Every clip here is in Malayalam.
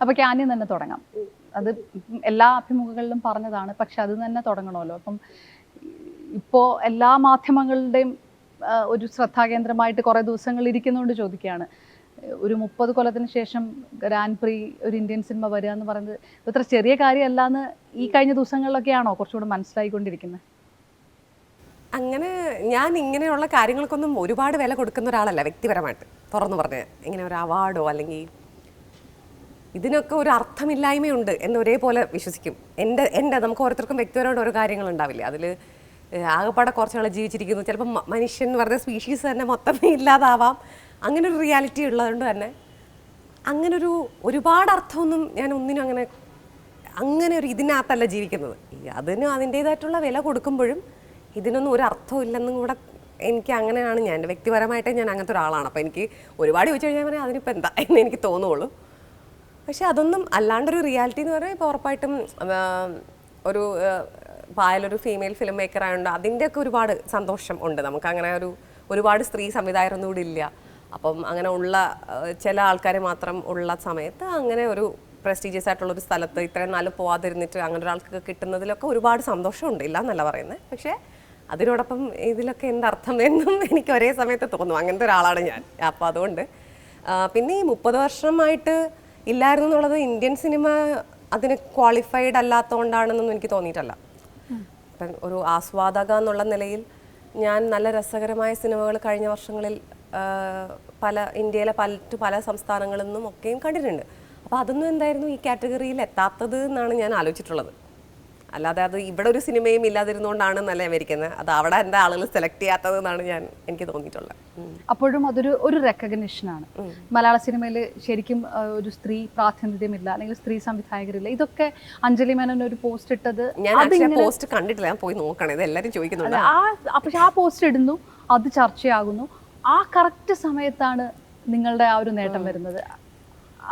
അപ്പോൾ ക്യാനിൽ തന്നെ തുടങ്ങാം. അത് എല്ലാ അഭിമുഖങ്ങളിലും പറഞ്ഞതാണ്. പക്ഷെ അത് തന്നെ തുടങ്ങണമല്ലോ. അപ്പം ഇപ്പോ എല്ലാ മാധ്യമങ്ങളുടെയും ഒരു ശ്രദ്ധാകേന്ദ്രമായിട്ട് കുറേ ദിവസങ്ങൾ ഇരിക്കുന്നതുകൊണ്ട് ചോദിക്കുകയാണ്. ഒരു മുപ്പത് കൊല്ലത്തിന് ശേഷം ഗ്രാൻഡ് പ്രീ ഒരു ഇന്ത്യൻ സിനിമ വരിക എന്ന് പറയുന്നത് ഇത്ര ചെറിയ കാര്യമല്ല എന്ന് ഈ കഴിഞ്ഞ ദിവസങ്ങളിലൊക്കെയാണോ കുറച്ചുകൂടെ മനസ്സിലായിക്കൊണ്ടിരിക്കുന്നത്? അങ്ങനെ ഞാൻ ഇങ്ങനെയുള്ള കാര്യങ്ങൾക്കൊന്നും ഒരുപാട് വില കൊടുക്കുന്ന ഒരാളല്ല വ്യക്തിപരമായിട്ട്. തുറന്നു പറഞ്ഞ് ഇങ്ങനെ ഒരു അവാർഡോ അല്ലെങ്കിൽ ഇതിനൊക്കെ ഒരു അർത്ഥമില്ലായ്മയുണ്ട് എന്ന് ഒരേപോലെ വിശ്വസിക്കും. എന്റെ എന്റെ നമുക്ക് ഓരോരുത്തർക്കും വ്യക്തിപരമായിട്ട് ഓരോ കാര്യങ്ങളുണ്ടാവില്ലേ? അതിൽ ആകെപ്പാടെ കുറച്ച് നാൾ ജീവിച്ചിരിക്കുന്നു. ചിലപ്പോൾ മനുഷ്യൻ എന്ന് പറഞ്ഞ സ്പീഷീസ് തന്നെ മൊത്തമേ ഇല്ലാതാവാം. അങ്ങനെ ഒരു റിയാലിറ്റി ഉള്ളതുകൊണ്ട് തന്നെ അങ്ങനൊരു ഒരുപാട് അർത്ഥമൊന്നും ഞാൻ ഒന്നിനും അങ്ങനെ അങ്ങനെ ഒരു ഇതിനകത്തല്ല ജീവിക്കുന്നത്. അതിന് അതിന്റേതായിട്ടുള്ള വില കൊടുക്കുമ്പോഴും ഇതിനൊന്നും ഒരു അർത്ഥവും ഇല്ലെന്നും കൂടെ എനിക്ക് അങ്ങനെയാണ് ഞാൻ വ്യക്തിപരമായിട്ട് ഞാൻ അങ്ങനത്തെ ഒരാളാണ്. അപ്പോൾ എനിക്ക് ഒരുപാട് ചോദിച്ചു കഴിഞ്ഞാൽ അതിനിപ്പോൾ എന്താ? എന്ന് എനിക്ക് തോന്നുള്ളൂ. പക്ഷെ അതൊന്നും അല്ലാണ്ടൊരു റിയാലിറ്റി എന്ന് പറഞ്ഞാൽ ഇപ്പോൾ ഉറപ്പായിട്ടും ഒരു പായലൊരു ഫീമെയിൽ ഫിലിം മേക്കർ ആയതുകൊണ്ട് അതിന്റെയൊക്കെ ഒരുപാട് സന്തോഷം ഉണ്ട്. നമുക്ക് അങ്ങനെ ഒരു ഒരുപാട് സ്ത്രീ സംവിധായകരൊന്നും കൂടി ഇല്ല. അപ്പം അങ്ങനെ ഉള്ള ചില ആൾക്കാർ മാത്രം ഉള്ള സമയത്ത് അങ്ങനെ ഒരു പ്രസ്റ്റീജിയസ് ആയിട്ടുള്ള ഒരു സ്ഥലത്ത് ഇത്രയും നാല് പോവാതിരുന്നിട്ട് അങ്ങനെ ഒരാൾക്ക് കിട്ടുന്നതിലൊക്കെ ഒരുപാട് സന്തോഷമുണ്ട്. ഇല്ല എന്നല്ല പറയുന്നത് പക്ഷേ അതിനോടൊപ്പം ഇതിലൊക്കെ എന്തർത്ഥം എന്നും എനിക്ക് ഒരേ സമയത്ത് തോന്നും. അങ്ങനത്തെ ഒരാളാണ് ഞാൻ. അപ്പോൾ അതുകൊണ്ട് പിന്നെ ഈ മുപ്പത് വർഷമായിട്ട് ഇല്ലായിരുന്നു എന്നുള്ളത് ഇന്ത്യൻ സിനിമ അതിന് ക്വാളിഫൈഡ് അല്ലാത്തതുകൊണ്ടാണെന്നൊന്നും എനിക്ക് തോന്നിയിട്ടല്ല. ഇപ്പം ഒരു ആസ്വാദക എന്നുള്ള നിലയിൽ ഞാൻ നല്ല രസകരമായ സിനിമകൾ കഴിഞ്ഞ വർഷങ്ങളിൽ പല ഇന്ത്യയിലെ പല പല സംസ്ഥാനങ്ങളിൽ നിന്നും ഒക്കെയും കണ്ടിട്ടുണ്ട്. അപ്പോൾ അതൊന്നും എന്തായിരുന്നു ഈ കാറ്റഗറിയിൽ എത്താത്തത് എന്നാണ് ഞാൻ ആലോചിച്ചിട്ടുള്ളത്. അല്ലാതെ അത് ഇവിടെ ഒരു സിനിമയും ഇല്ലാതിരുന്നുകൊണ്ടാണ് നല്ല അമേരിക്കുന്നത് അത് അവിടെ എന്താ ആളുകൾ സെലക്ട് ചെയ്യാത്തത് എന്നാണ് ഞാൻ എനിക്ക് തോന്നിയിട്ടുള്ളത് അപ്പോഴും അതൊരു ഒരു റെക്കഗ്നിഷനാണ് മലയാള സിനിമയിൽ ശരിക്കും ഒരു സ്ത്രീ പ്രാതിനിധ്യമില്ല അല്ലെങ്കിൽ സ്ത്രീ സംവിധായകരില്ല. ഇതൊക്കെ അഞ്ജലി മേനോൻ ഒരു പോസ്റ്റ് ഇട്ടത് ഞാൻ പോസ്റ്റ് കണ്ടിട്ടില്ല. ഞാൻ പോയി നോക്കണം. ഇത് എല്ലാവരും ചോദിക്കുന്നുണ്ട്. ആ- പക്ഷെ ആ പോസ്റ്റ് ഇടുന്നു. അത് ചർച്ചയാകുന്നു. ആ കറക്റ്റ് സമയത്താണ് നിങ്ങളുടെ ആ ഒരു നേട്ടം വരുന്നത്.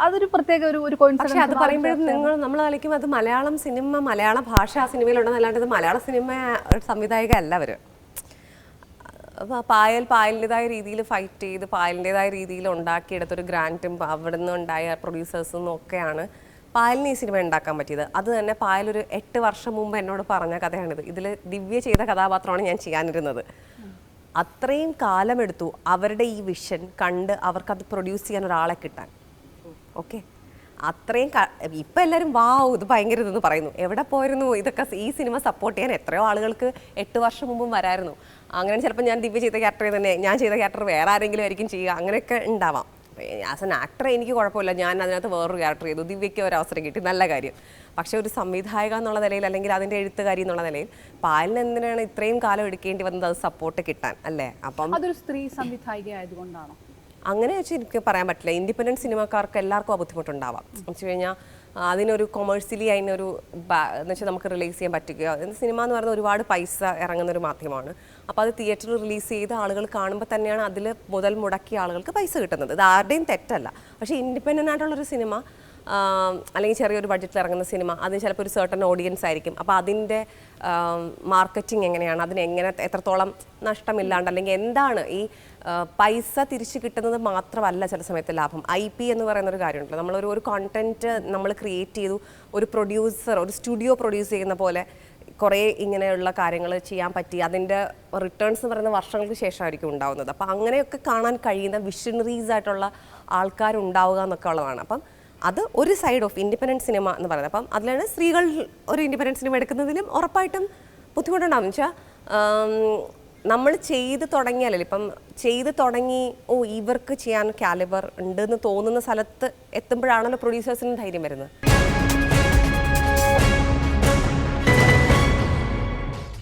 അതൊരു പ്രത്യേക ഒരു ഒരു പക്ഷേ അത് പറയുമ്പോഴും നിങ്ങൾ നമ്മൾ കളിക്കും അത് മലയാളം സിനിമ മലയാള ഭാഷ സിനിമയിലുണ്ടെന്നല്ലാണ്ട് ഇത് മലയാള സിനിമ സംവിധായക അല്ല അവർ പായൽ പായലിന്റെതായ രീതിയിൽ ഫൈറ്റ് ചെയ്ത് പായലിന്റെതായ രീതിയിൽ ഉണ്ടാക്കിയെടുത്തൊരു ഗ്രാന്റും അവിടെ നിന്ന് ഉണ്ടായ പ്രൊഡ്യൂസേഴ്സും ഒക്കെയാണ് പായലിന് ഈ സിനിമ ഉണ്ടാക്കാൻ പറ്റിയത്. അത് തന്നെ പായൽ ഒരു എട്ട് വർഷം മുമ്പ് എന്നോട് പറഞ്ഞ കഥയാണിത്. ഇതിൽ ദിവ്യ ചെയ്ത കഥാപാത്രമാണ് ഞാൻ ചെയ്യാനിരുന്നത്. അത്രയും കാലമെടുത്തു അവരുടെ ഈ വിഷൻ കണ്ട് അവർക്കത് പ്രൊഡ്യൂസ് ചെയ്യാൻ ഒരാളെ കിട്ടാൻ. ഓക്കെ. അത്രയും ഇപ്പം എല്ലാവരും വാവ് ഇത് ഭയങ്കര ഇതെന്ന് പറയുന്നു. എവിടെ പോയിരുന്നു? ഇതൊക്കെ ഈ സിനിമ സപ്പോർട്ട് ചെയ്യാൻ എത്രയോ ആളുകൾക്ക് എട്ട് വർഷം മുമ്പും വരായിരുന്നു. അങ്ങനെ ചിലപ്പോൾ ഞാൻ ദിവ്യ ചെയ്ത ക്യാരക്ടറെ തന്നെ ഞാൻ ചെയ്ത ക്യാരക്ടർ വേറെ ആരെങ്കിലും ആയിരിക്കും ചെയ്യുക. അങ്ങനെയൊക്കെ ഉണ്ടാവാം. ആസ് എൻ ആക്ടർ എനിക്ക് കുഴപ്പമില്ല. ഞാൻ അതിനകത്ത് വേറൊരു ക്യാരക്ടർ ചെയ്തു. ദിവ്യയ്ക്ക് ഒരു അവസരം കിട്ടി. നല്ല കാര്യം. പക്ഷേ ഒരു സംവിധായക എന്നുള്ള നിലയിൽ അല്ലെങ്കിൽ അതിന്റെ എഴുത്തുകാരി എന്നുള്ള നിലയിൽ പാലിന് എന്തിനാണ് ഇത്രയും കാലം എടുക്കേണ്ടി വന്നത്? അത് സപ്പോർട്ട് കിട്ടാൻ അല്ലേ? അപ്പം അതൊരു സ്ത്രീ സംവിധായിക ആയതുകൊണ്ടാണോ? അങ്ങനെ വെച്ച് എനിക്ക് പറയാൻ പറ്റില്ല. ഇൻഡിപെൻഡന്റ് സിനിമക്കാർക്ക് എല്ലാവർക്കും ആ ബുദ്ധിമുട്ടുണ്ടാവാം. എന്ന് വെച്ച് കഴിഞ്ഞാൽ അതിനൊരു കൊമേഴ്സ്യലി അതിനൊരു എന്ന് വെച്ചാൽ നമുക്ക് റിലീസ് ചെയ്യാൻ പറ്റുക. സിനിമ എന്ന് പറയുന്നത് ഒരുപാട് പൈസ ഇറങ്ങുന്ന ഒരു മാധ്യമമാണ്. അപ്പോൾ അത് തിയേറ്ററിൽ റിലീസ് ചെയ്ത ആളുകൾ കാണുമ്പോൾ തന്നെയാണ് അതിൽ മുതൽ മുടക്കിയ ആളുകൾക്ക് പൈസ കിട്ടുന്നത്. ഇത് ആരുടെയും തെറ്റല്ല. പക്ഷേ ഇൻഡിപെൻഡന്റ് ആയിട്ടുള്ളൊരു സിനിമ അല്ലെങ്കിൽ ചെറിയൊരു ബഡ്ജറ്റിൽ ഇറങ്ങുന്ന സിനിമ അതിന് ചിലപ്പോൾ ഒരു സെർട്ടൺ ഓഡിയൻസ് ആയിരിക്കും. അപ്പോൾ അതിന്റെ മാർക്കറ്റിംഗ് എങ്ങനെയാണ്? അതിന് എങ്ങനെ എത്രത്തോളം നഷ്ടമില്ലാണ്ട് അല്ലെങ്കിൽ എന്താണ് ഈ പൈസ തിരിച്ചു കിട്ടുന്നത് മാത്രമല്ല ചില സമയത്ത് ലാഭം. ഐ പി എന്ന് പറയുന്ന ഒരു കാര്യമുണ്ടല്ലോ. നമ്മളൊരു ഒരു കോണ്ടന്റ് നമ്മൾ ക്രിയേറ്റ് ചെയ്തു ഒരു പ്രൊഡ്യൂസർ ഒരു സ്റ്റുഡിയോ പ്രൊഡ്യൂസ് ചെയ്യുന്ന പോലെ കുറേ ഇങ്ങനെയുള്ള കാര്യങ്ങൾ ചെയ്യാൻ പറ്റി. അതിന്റെ റിട്ടേൺസ് എന്ന് പറയുന്ന വർഷങ്ങൾക്ക് ശേഷമായിരിക്കും ഉണ്ടാവുന്നത്. അപ്പോൾ അങ്ങനെയൊക്കെ കാണാൻ കഴിയുന്ന വിഷണറീസ് ആയിട്ടുള്ള ആൾക്കാരുണ്ടാവുക എന്നൊക്കെ ഉള്ളതാണ്. അപ്പം അത് ഒരു സൈഡ് ഓഫ് ഇൻഡിപെൻഡന്റ് സിനിമ എന്ന് പറയുന്നത്. അപ്പം അതിലാണ് സ്ത്രീകൾ ഒരു ഇൻഡിപെൻഡന്റ് സിനിമ എടുക്കുന്നതിലും ഉറപ്പായിട്ടും ബുദ്ധിമുട്ടുണ്ടാകും. വെച്ചാൽ നമ്മൾ ചെയ്ത് തുടങ്ങിയാലല്ലേ ഇപ്പം ചെയ്ത് തുടങ്ങി ഓ ഇവർക്ക് ചെയ്യാൻ കാലിബർ ഉണ്ടെന്ന് തോന്നുന്ന സ്ഥലത്ത് എത്തുമ്പോഴാണല്ലോ പ്രൊഡ്യൂസേഴ്സിന് ധൈര്യം വരുന്നത്.